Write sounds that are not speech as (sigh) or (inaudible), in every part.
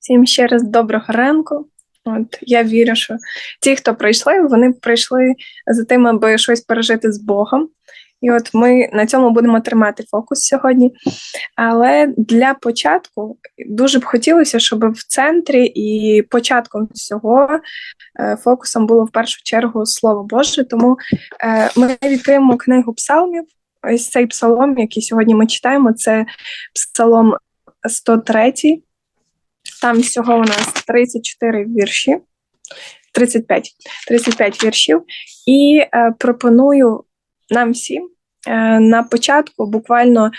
Всім ще раз доброго ранку. От я вірю, що ті, хто прийшли, вони прийшли за тим, аби щось пережити з Богом. І от ми на цьому будемо тримати фокус сьогодні. Але для початку дуже б хотілося, щоб в центрі і початком всього е, фокусом було в першу чергу Слово Боже. Тому е, ми відкриємо книгу псалмів. Ось цей псалом, який сьогодні ми читаємо, це псалом 103. Там всього у нас 34 вірші, 35 35 віршів, і е, пропоную нам всім е, на початку буквально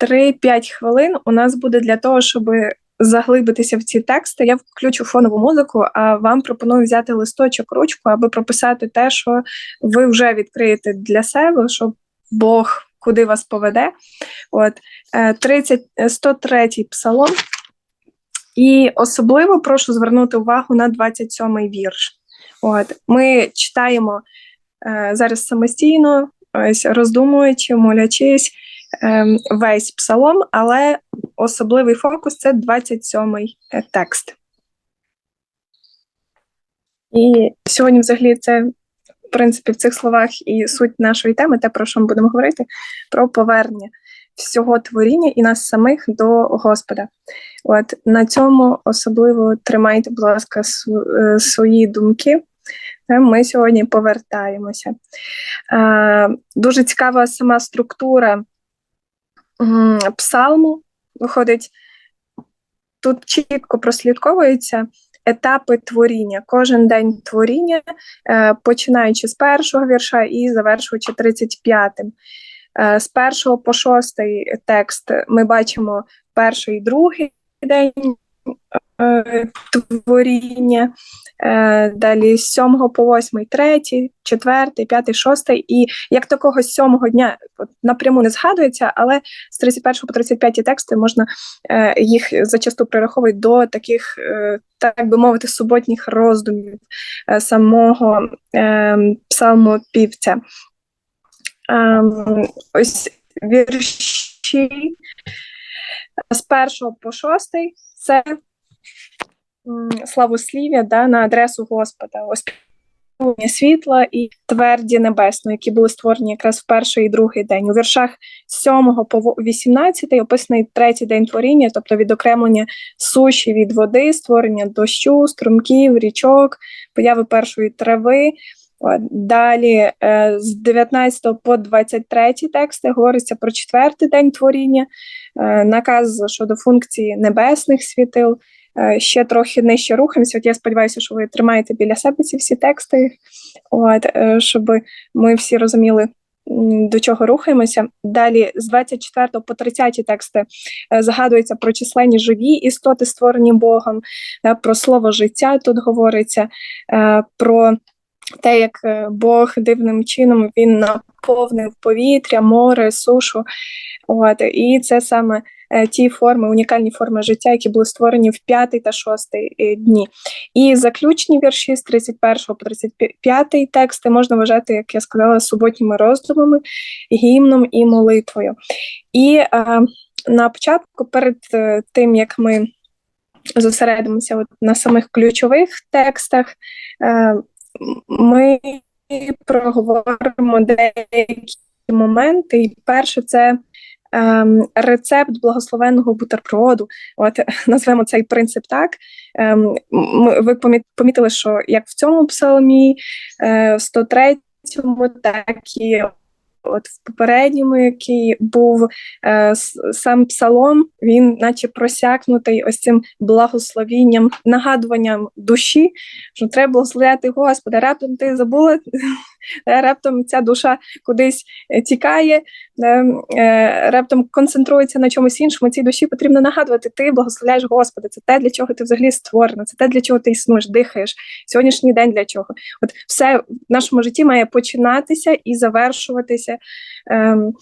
3-5 хвилин у нас буде для того, щоб заглибитися в ці тексти. Я включу фонову музику, а вам пропоную взяти листочок, ручку, аби прописати те, що ви вже відкриєте для себе, щоб Бог куди вас поведе. От 30, 103 псалом. І особливо прошу звернути увагу на 27-й вірш. От Ми читаємо е, зараз самостійно, ось роздумуючи, молячись е, весь псалом, але особливий фокус це 27-й е, текст. І сьогодні, взагалі, це, в принципі, в цих словах і суть нашої теми, те, про що ми будемо говорити, про повернення всього творіння і нас самих до Господа. От на цьому особливо тримайте, будь ласка, е, свої думки. Ми сьогодні повертаємося. Дуже цікава сама структура псалму. Виходить, тут чітко прослідковується етапи творіння. Кожен день творіння, е, починаючи з першого вірша і завершуючи 35-м. Е, з першого по шостий текст ми бачимо перший і другий день е, творіння, е, далі з сьомого по восьмий, третій, четвертий, п'ятий, шостий. І як такого з сьомого дня напряму не згадується, але з 31 по 35 тексти можна їх зачасту прираховують до таких, так би мовити, суботніх роздумів самого псалмопівця. Ем, ось вірші з першого по шостий це славослів'я да, на адресу Господа, ось світла і тверді небесної, які були створені якраз в перший і другий день. У віршах з 7 по 18 описаний третій день творіння, тобто відокремлення суші від води, створення дощу, струмків, річок, появи першої трави. Далі е, з 19 по 23 тексти говориться про четвертий день творіння, е, наказ щодо функції небесних світил. Е, ще трохи нижче рухаємося. От я сподіваюся, що ви тримаєте біля себе ці всі тексти, от, щоб ми всі розуміли, до чого рухаємося. Далі з 24 по 30 тексти згадується про численні живі істоти, створені Богом, про слово життя тут говориться, про те, як е, Бог дивним чином він наповнив повітря, море, сушу. От, І це саме е, ті форми, унікальні форми життя, які були створені в п'ятий та шостий е, дні. І заключні вірші з 31 по 35 тексти можна вважати, як я сказала, суботніми роздумами, гімном і молитвою. І е, на початку, перед тим як ми зосередимося от на самих ключових текстах, е, ми проговоримо деякі моменти. І перше, це ем, рецепт благословенного бутерброду. От (laughs) назвемо цей принцип так. Ем, Ви помітили, що як в цьому псалмі, е, в 103-му, так і От в попередньому, який був е, сам псалом, він, наче просякнутий ось цим благословінням, нагадуванням душі, що треба благословляти Господа. Раптом ти забула, раптом ця душа кудись е, тікає, е, раптом концентрується на чомусь іншому. Цій душі потрібно нагадувати, ти благословляєш Господа. Це те, для чого ти взагалі створена, це те, для чого ти існуєш, дихаєш. Сьогоднішній день для чого. От все в нашому житті має починатися і завершуватися. Ем,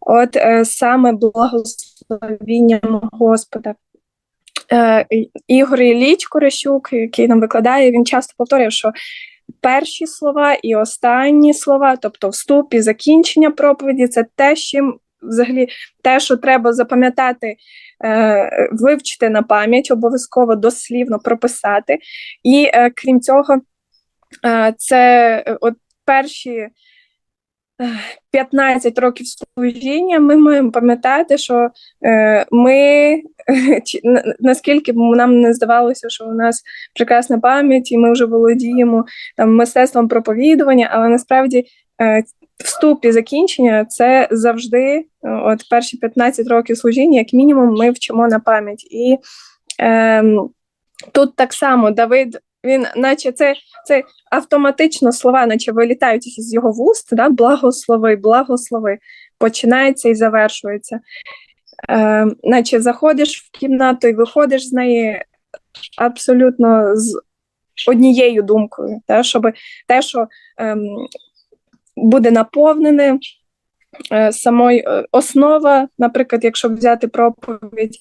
от е, саме благословінням Господа. Е, Ігор Ілліч Корещук, який нам викладає, він часто повторює, що перші слова і останні слова, тобто вступ і закінчення проповіді, це те, чим взагалі те, що треба запам'ятати, е, вивчити на пам'ять, обов'язково дослівно прописати. І е, крім цього, е, це е, от перші. Е, 15 років служіння, ми маємо пам'ятати, що е, ми (laughs) наскільки нам не здавалося, що у нас прекрасна пам'ять, і ми вже володіємо там мистецтвом проповідування, але насправді е, вступ і закінчення це завжди, от перші 15 років служіння, як мінімум, ми вчимо на пам'ять. І ем, тут так само Давид, він, наче це, це автоматично слова, наче вилітають із його вуст, да? благослови, благослови, починається і завершується. Е, наче заходиш в кімнату і виходиш з неї абсолютно з однією думкою, та, щоб те, що ем, буде наповнене е, самою е, основа, наприклад, якщо взяти проповідь,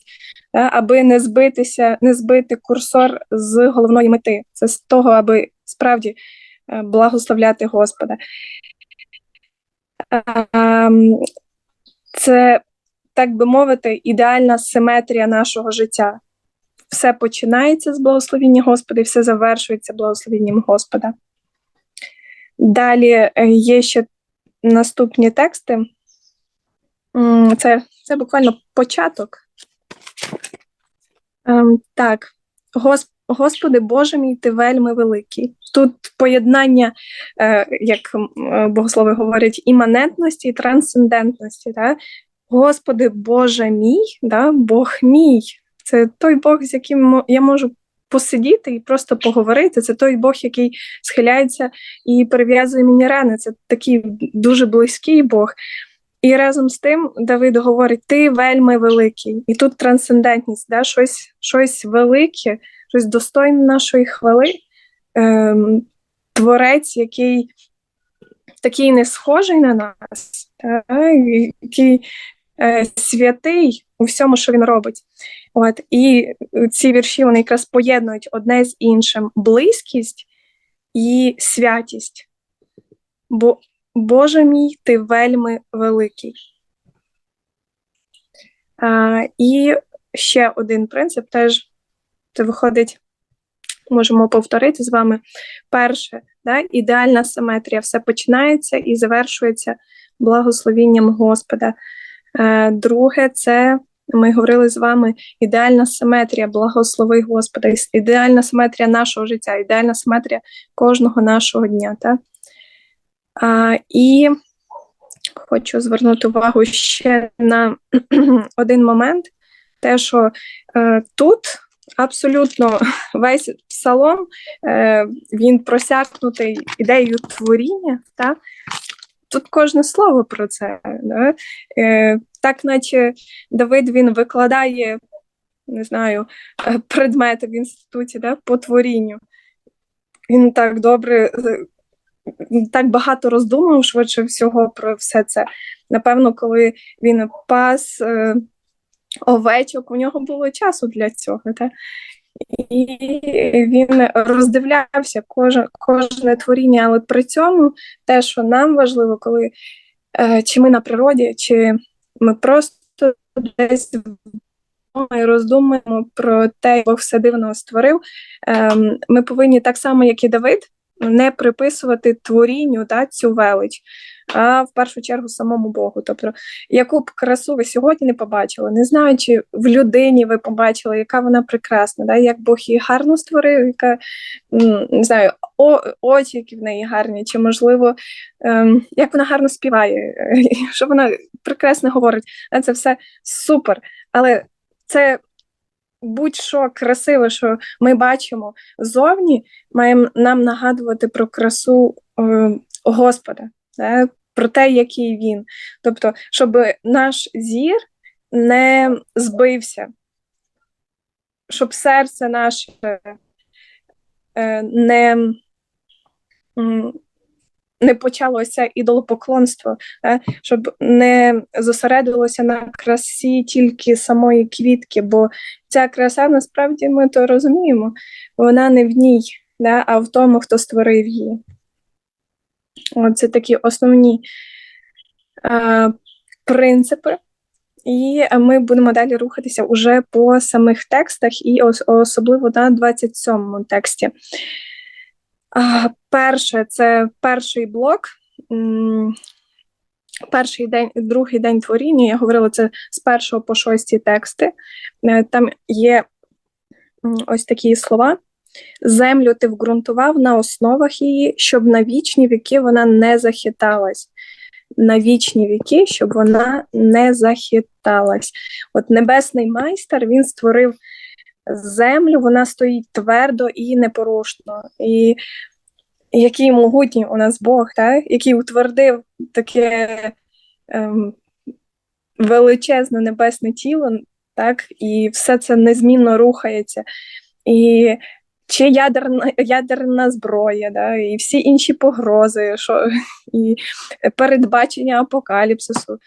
та, аби не збитися, не збити курсор з головної мети. Це з того, аби справді е, благословляти Господа. Ем, Це, так би мовити, ідеальна симетрія нашого життя. Все починається з благословіння Господа і все завершується благословенням Господа. Далі є ще наступні тексти. Це, це буквально початок. Ем, так, Гос, Господи Боже мій, ти вельми великий. Тут поєднання, е, як богослови говорять, іманентності і трансцендентності. Да? Господи Боже мій, да? Бог мій. Це той Бог, з яким я можу посидіти і просто поговорити. Це той Бог, який схиляється і перев'язує мені рани. Це такий дуже близький Бог. І разом з тим Давид говорить: Ти вельми великий. І тут трансцендентність, да? щось, щось велике, щось достойне нашої хвали. Ем, творець, який такий не схожий на нас, та? який е, святий у всьому, що він робить. От, і ці вірші вони якраз поєднують одне з іншим близькість і святість. Бо Боже мій, ти вельми великий. А, і ще один принцип теж це виходить, можемо повторити з вами. Перше, да, ідеальна симетрія, все починається і завершується благословінням Господа. Е, друге, це ми говорили з вами ідеальна симетрія, благослови Господа, ідеальна симетрія нашого життя, ідеальна симетрія кожного нашого дня. Так? А, і хочу звернути увагу ще на (clears throat) один момент: те, що е, тут абсолютно (laughs) весь псалом е, він просякнутий ідеєю творіння. Та? Тут кожне слово про це. Да? Е, так, наче Давид він викладає, не знаю, е, предмети в інституті да, по творінню. Він так добре, е, так багато роздумав швидше всього про все це. Напевно, коли він пас е, овечок, у нього було часу для цього. Та? І він роздивлявся кожне, кожне творіння, але при цьому те, що нам важливо, коли е, чи ми на природі, чи ми просто десь і роздумуємо про те, як Бог все дивно створив. Ем, ми повинні так само, як і Давид, не приписувати творінню да, цю велич, а в першу чергу самому Богу. Тобто, яку б красу ви сьогодні не побачили, не знаю, чи в людині ви побачили, яка вона прекрасна, да, як Бог її гарно створив, яка не знаю, очі, які в неї гарні, чи можливо, ем, як вона гарно співає, (laughs) що вона прекрасно говорить. Це все супер. Але це будь-що красиве, що ми бачимо зовні, має нам нагадувати про красу е, Господа, да? про те, який він. Тобто, щоб наш зір не збився, щоб серце наше е, не, не почалося ідолопоклонство, е, щоб не зосередилося на красі тільки самої квітки, бо ця краса насправді ми то розуміємо, вона не в ній, да, а в тому, хто створив її. От це такі основні е, принципи. І ми будемо далі рухатися уже по самих текстах, і ос особливо на 27-му тексті. Перше, це перший блок. Перший день, другий день творіння, я говорила це з першого по шості тексти. Е, там є ось такі слова. Землю ти вґрунтував на основах її, щоб на вічні віки вона не захиталась. На вічні віки, щоб вона не захиталась. От небесний майстер він створив землю, вона стоїть твердо і непорушно. І який могутній у нас Бог, так? який утвердив таке ем, величезне небесне тіло, так? і все це незмінно рухається. І чи ядерна ядерна зброя, да, і всі інші погрози, що, (laughs) і передбачення апокаліпсису,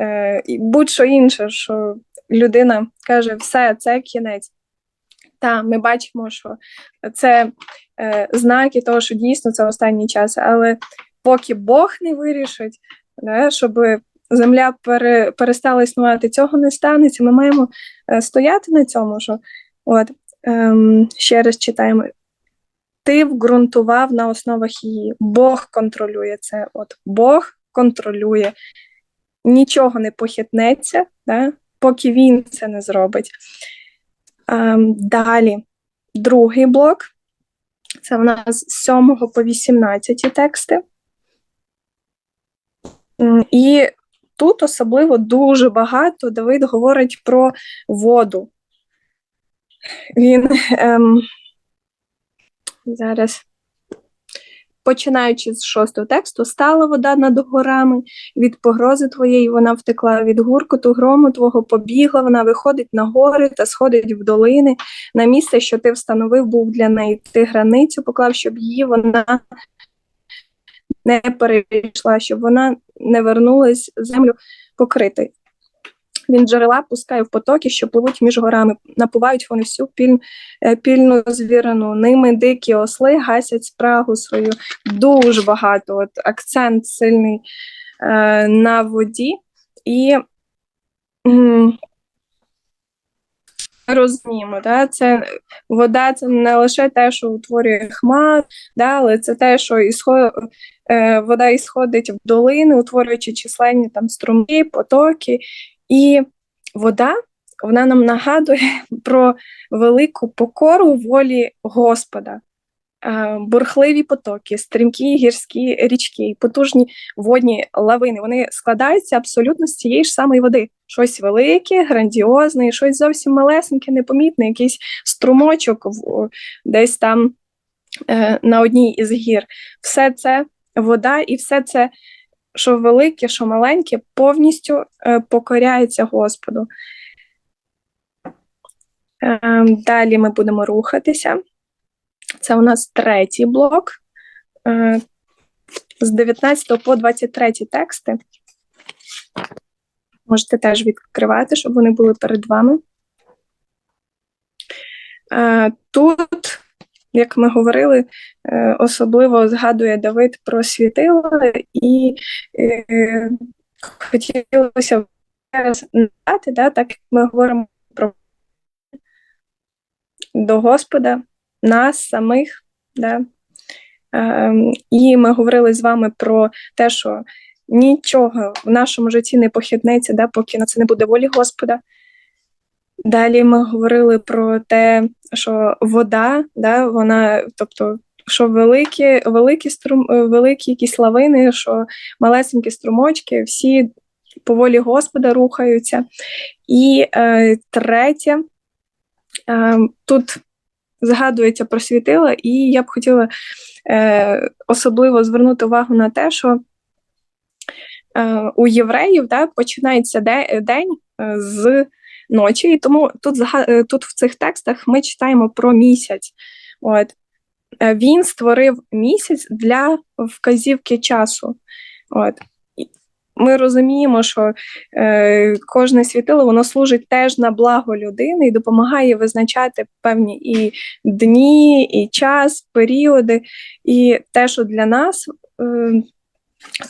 е, і будь-що інше, що людина каже, все, це кінець. Та ми бачимо, що це е, знаки того, що дійсно це останній час, але поки Бог не вирішить, да, щоб земля пере, перестала існувати, цього не станеться. Ми маємо е, стояти на цьому, що от ем, ще раз читаємо. Ти вґрунтував на основах її. Бог контролює це. От Бог контролює, нічого не похитнеться, да, поки він це не зробить. Ем, Далі, другий блок. Це в нас з 7 по 18 тексти. І тут особливо дуже багато Давид говорить про воду. Він ем, зараз Починаючи з шостого тексту, стала вода над горами, від погрози твоєї вона втекла, від гуркоту грому твого побігла, вона виходить на гори та сходить в долини. На місце, що ти встановив, був для неї ти границю, поклав, щоб її вона не перейшла, щоб вона не вернулась землю покрити. Він джерела пускає в потоки, що пливуть між горами, напувають вони всю піль, е, пільну звірину. Ними дикі осли гасять спрагу свою. Дуже багато. От Акцент сильний е, на воді. І розуміємо, да, це вода це не лише те, що утворює хмар, да, але це те, що ісход, е, вода ісходить в долини, утворюючи численні там струмки, потоки. І вода вона нам нагадує (laughs) про велику покору волі Господа, е, бурхливі потоки, стрімкі гірські річки, потужні водні лавини. Вони складаються абсолютно з цієї ж самої води. Щось велике, грандіозне, щось зовсім малесеньке, непомітне, якийсь струмочок десь там е, на одній із гір. Все це вода і все це що велике, що маленьке, повністю е, покоряється Господу. Е, далі ми будемо рухатися. Це у нас третій блок е, з 19 по 23 тексти. Можете теж відкривати, щоб вони були перед вами. Тут як ми говорили, е, особливо згадує Давид про світила, і е, хотілося надати, да, так як ми говоримо про до Господа, нас самих. Да. Е, і ми говорили з вами про те, що нічого в нашому житті не похитнеться, да, поки на це не буде волі Господа. Далі ми говорили про те, що вода, да, вона, тобто, що великі, великі струм, великі якісь лавини, що малесенькі струмочки, всі по волі Господа рухаються. І е, третє, е, тут згадується про світила, і я б хотіла е, особливо звернути увагу на те, що е, у євреїв да, починається день е, з ночі. І тому тут е, тут в цих текстах ми читаємо про місяць. От. Е, він створив місяць для вказівки часу. От. Ми розуміємо, що е, кожне світило воно служить теж на благо людини і допомагає визначати певні і дні, і час, періоди. І те, що для нас, е,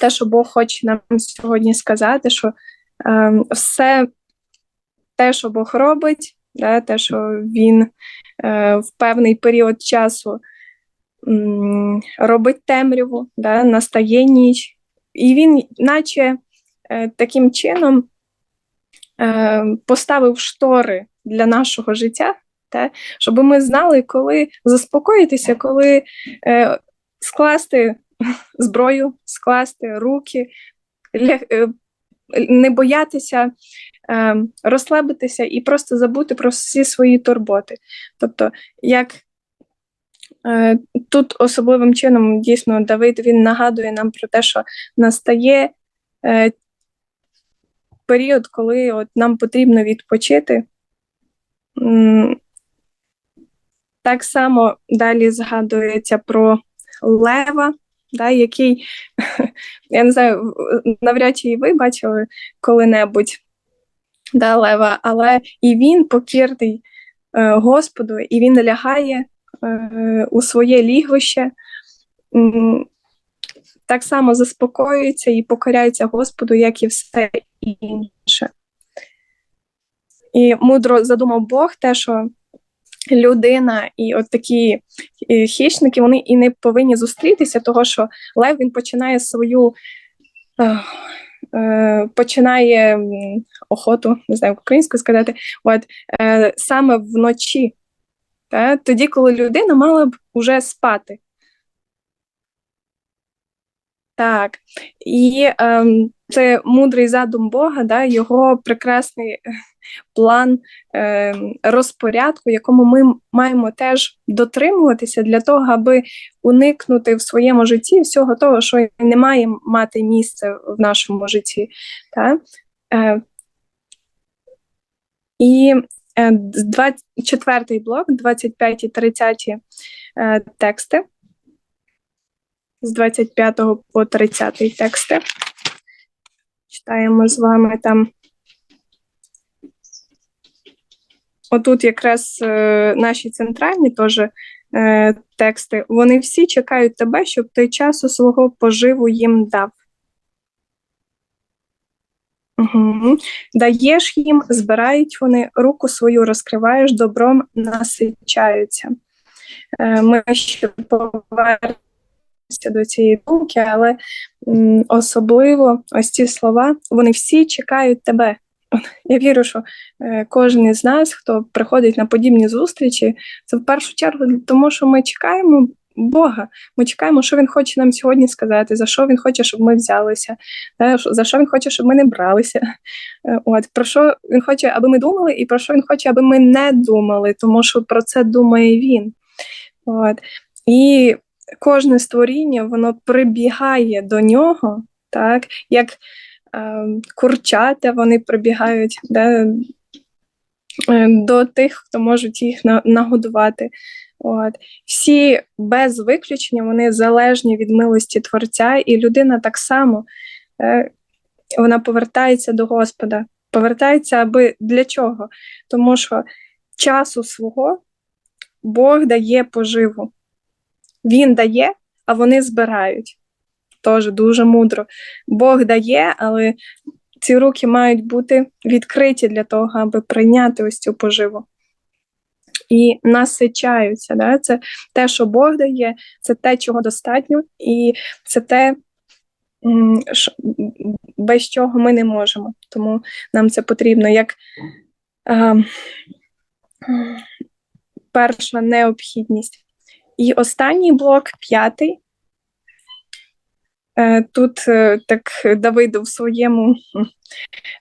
те, що Бог хоче нам сьогодні сказати, що е, все те, що Бог робить, да, те, що він е, в певний період часу м, робить темряву, да, настає ніч, і він, наче е, таким чином, е, поставив штори для нашого життя, та, щоб ми знали, коли заспокоїтися, коли е, скласти (laughs) зброю, скласти руки, е, не боятися е, розслабитися і просто забути про всі свої турботи. Тобто, як е, тут особливим чином дійсно Давид він нагадує нам про те, що настає е, період, коли от нам потрібно відпочити. Так само далі згадується про Лева, да, який, (laughs) я не знаю, навряд чи і ви бачили коли-небудь да, Лева, але і він покірний е, Господу, і він лягає е, у своє лігвище, м, так само заспокоюється і покоряється Господу, як і все інше. І мудро задумав Бог те, що людина і от такі хищники вони і не повинні зустрітися, того що лев він починає свою е, починає охоту, не знаю, українською сказати, от е, саме вночі, тоді, коли людина мала б уже спати. Так, і ем, це мудрий задум Бога, да, його прекрасний е, план ем, розпорядку, якому ми маємо теж дотримуватися для того, аби уникнути в своєму житті всього того, що не має мати місце в нашому житті. Та? Е, і е, 24 блок, 25 і 30 е, тексти з 25 по 30 тексти. Читаємо з вами там. Отут якраз е, наші центральні теж е, тексти. Вони всі чекають тебе, щоб ти часу свого поживу їм дав. Угу. Даєш їм, збирають вони, руку свою розкриваєш, добром насичаються. Е, ми ще повернемося до цієї думки, але особливо ось ці слова, вони всі чекають тебе. (laughs) Я вірю, що е, кожен із нас, хто приходить на подібні зустрічі, це в першу чергу тому, що ми чекаємо Бога. Ми чекаємо, що Він хоче нам сьогодні сказати, за що Він хоче, щоб ми взялися, за що Він хоче, щоб ми не бралися. Е, От про що Він хоче, аби ми думали, і про що Він хоче, аби ми не думали, тому що про це думає Він. От. І кожне створіння воно прибігає до нього, так, як е, курчата вони прибігають да, е, до тих, хто можуть їх на, нагодувати. От. Всі без виключення вони залежні від милості Творця, і людина так само е, вона повертається до Господа. Повертається аби для чого? Тому що часу свого Бог дає поживу. Він дає, а вони збирають. Теж дуже мудро. Бог дає, але ці руки мають бути відкриті для того, аби прийняти ось цю поживу. І насичаються. Да? Це те, що Бог дає, це те, чого достатньо, і це те, без чого ми не можемо. Тому нам це потрібно як а, перша необхідність. І останній блок, п'ятий. Е, Тут е, так Давид в своєму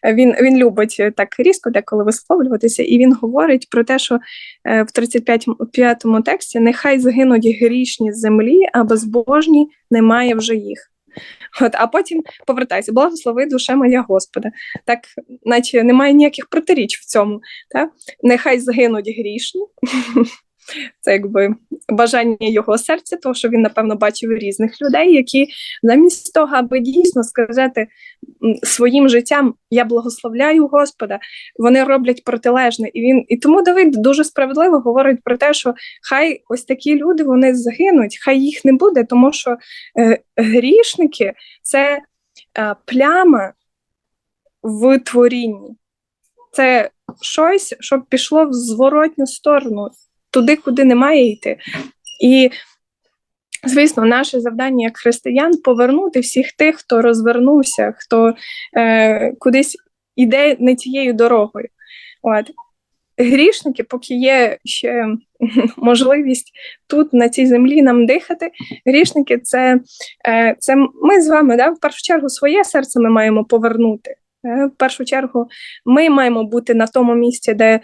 він, він любить е, так різко деколи висловлюватися, і він говорить про те, що в 35-му тексті нехай загинуть грішні з землі, а безбожні немає вже їх. От, а потім повертайся, благослови душа моя Господа. Так, наче немає ніяких протиріч в цьому. Так? Нехай загинуть грішні. (laughs) Це якби бажання його серця, тому що він, напевно, бачив різних людей, які замість того, аби дійсно сказати своїм життям я благословляю Господа, вони роблять протилежне. І він і тому Давид дуже справедливо говорить про те, що хай ось такі люди вони загинуть, хай їх не буде, тому що е, грішники це е, пляма в творінні. Це щось, щоб пішло в зворотню сторону, туди, куди не має йти. І, звісно, наше завдання як християн повернути всіх тих, хто розвернувся, хто е, кудись іде не тією дорогою. От. Грішники, поки є ще (laughs) можливість тут, на цій землі, нам дихати. Грішники, це е, це ми з вами, да, в першу чергу, своє серце ми маємо повернути. Е, в першу чергу, ми маємо бути на тому місці, де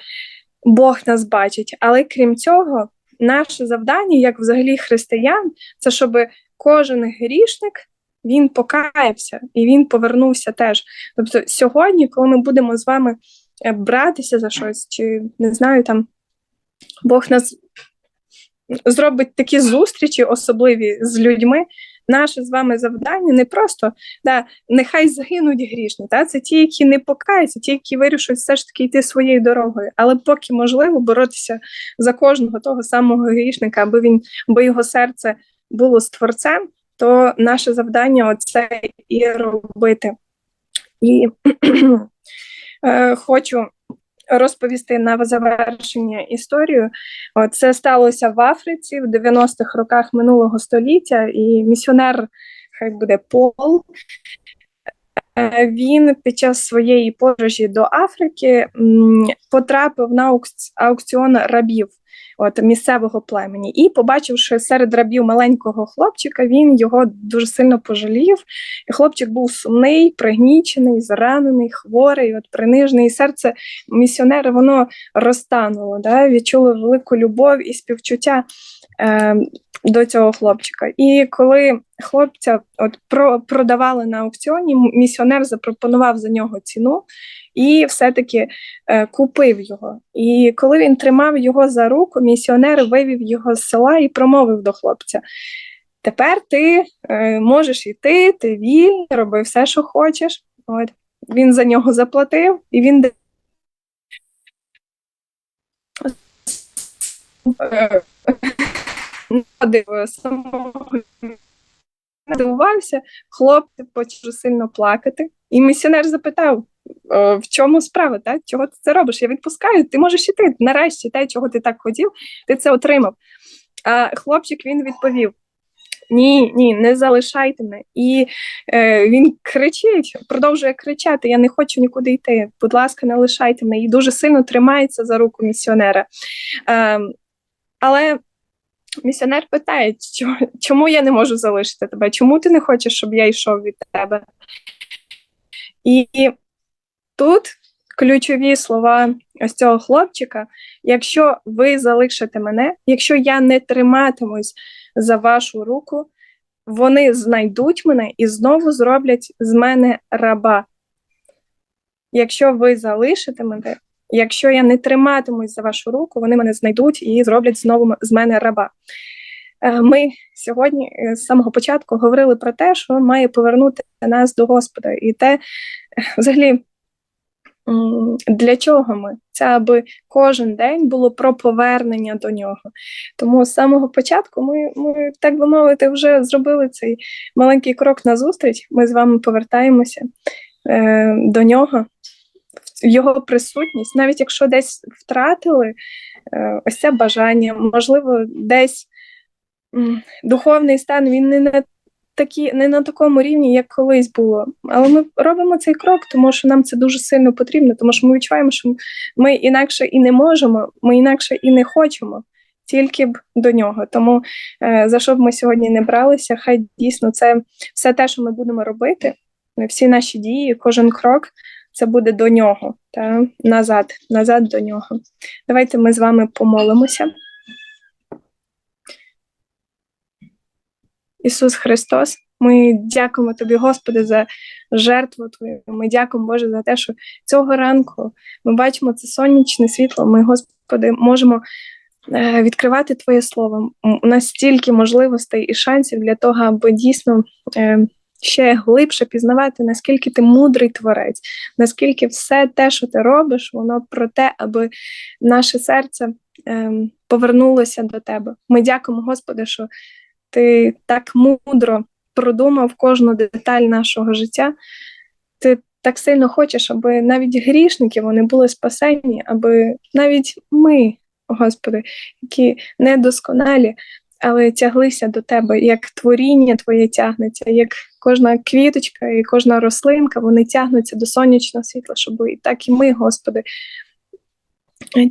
Бог нас бачить. Але крім цього, наше завдання, як взагалі християн, це щоб кожен грішник він покаявся і він повернувся теж. Тобто, сьогодні, коли ми будемо з вами е, братися за щось, чи не знаю, там Бог нас зробить такі зустрічі особливі з людьми. Наше з вами завдання не просто да, нехай загинуть грішні. Та? Це ті, які не покаються, ті, які вирішують все ж таки йти своєю дорогою. Але поки можливо боротися за кожного того самого грішника, аби він, аби його серце було з творцем, то наше завдання оце і робити. І (clears throat) е, хочу розповісти на завершення історію. Це сталося в Африці в 90-х роках минулого століття, і місіонер, хай буде Пол. Е, він під час своєї подорожі до Африки потрапив на аукціон рабів от місцевого племені. І, побачивши серед рабів маленького хлопчика, він його дуже сильно пожалів. І Хлопчик був сумний, пригнічений, заранений, хворий, от принижений. І серце місіонера воно розтануло, да? відчуло велику любов і співчуття. Е, до цього хлопчика. І коли хлопця от про, продавали на аукціоні, місіонер запропонував за нього ціну і все-таки е, купив його. І коли він тримав його за руку, місіонер вивів його з села і промовив до хлопця. Тепер ти е, можеш йти, ти вільний, роби все, що хочеш. От. Він за нього заплатив, і він самого дивувався, хлопець почав сильно плакати, і місіонер запитав: в чому справа? Так? Чого ти це робиш? Я відпускаю, ти можеш іти. Нарешті те, чого ти так хотів, ти це отримав. А хлопчик він відповів: Ні, ні, не залишайте мене. І е, він кричить, продовжує кричати: Я не хочу нікуди йти. Будь ласка, не лишайте мене. І дуже сильно тримається за руку місіонера. Е, але місіонер питає, чому я не можу залишити тебе? Чому ти не хочеш, щоб я йшов від тебе? І тут ключові слова ось цього хлопчика: якщо ви залишите мене, якщо я не триматимусь за вашу руку, вони знайдуть мене і знову зроблять з мене раба. Якщо ви залишите мене, якщо я не триматимусь за вашу руку, вони мене знайдуть і зроблять знову з мене раба. Е, ми сьогодні е, з самого початку говорили про те, що має повернути нас до Господа, і те, е, взагалі, для чого ми? Це аби кожен день було про повернення до нього. Тому з самого початку ми, ми так би мовити, вже зробили цей маленький крок назустріч. Ми з вами повертаємося е, до нього, його присутність, навіть якщо десь втратили е, ось це бажання, можливо, десь духовний стан він не на такі, не на такому рівні, як колись було. Але ми робимо цей крок, тому що нам це дуже сильно потрібно, тому що ми відчуваємо, що ми інакше і не можемо, ми інакше і не хочемо. Тільки б до нього. Тому е, за що б ми сьогодні не бралися, хай дійсно це все те, що ми будемо робити, всі наші дії, кожен крок це буде до нього, та назад, назад до нього. Давайте ми з вами помолимося. Ісус Христос. Ми дякуємо Тобі, Господи, за жертву Твою. Ми дякуємо, Боже, за те, що цього ранку ми бачимо це сонячне світло. Ми, Господи, можемо е, відкривати Твоє Слово. У нас стільки можливостей і шансів для того, аби дійсно е, ще глибше пізнавати, наскільки ти мудрий творець, наскільки все те, що ти робиш, воно про те, аби наше серце е, повернулося до Тебе. Ми дякуємо, Господи, що ти так мудро продумав кожну деталь нашого життя. Ти так сильно хочеш, аби навіть грішники вони були спасені, аби навіть ми, Господи, які недосконалі, але тяглися до тебе, як творіння Твоє тягнеться, як кожна квіточка і кожна рослинка, вони тягнуться до сонячного світла, щоб і так і ми, Господи,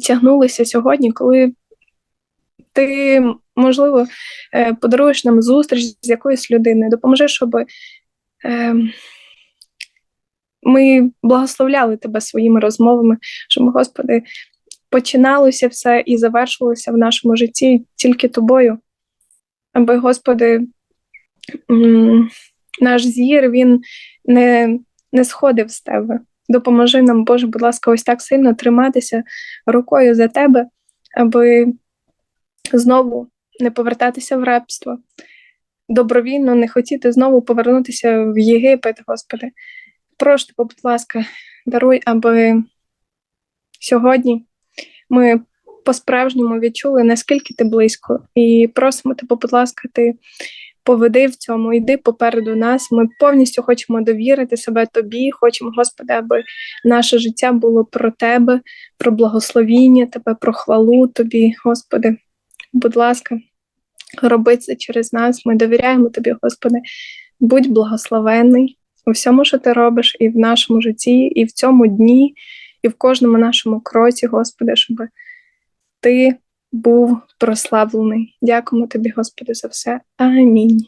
тягнулися сьогодні, коли ти, можливо, е, подаруєш нам зустріч з якоюсь людиною, допоможи, щоб е, ми благословляли тебе своїми розмовами, щоб, Господи, починалося все і завершилося в нашому житті тільки тобою, аби, Господи, наш зір він не, не сходив з тебе. Допоможи нам, Боже, будь ласка, ось так сильно триматися рукою за тебе, аби знову не повертатися в рабство, добровільно не хотіти знову повернутися в Єгипет, Господи. Прошу тебе, будь ласка, даруй, аби сьогодні ми по-справжньому відчули, наскільки ти близько, і просимо тебе, будь ласка, ти поведи в цьому, йди попереду нас. Ми повністю хочемо довірити себе тобі. Хочемо, Господи, аби наше життя було про тебе, про благословіння Тебе, про хвалу Тобі, Господи. Будь ласка, роби це через нас. Ми довіряємо Тобі, Господи. Будь благословенний у всьому, що ти робиш, і в нашому житті, і в цьому дні, і в кожному нашому кроці, Господи, щоб ти був прославлений. Дякуємо тобі, Господи, за все. Амінь.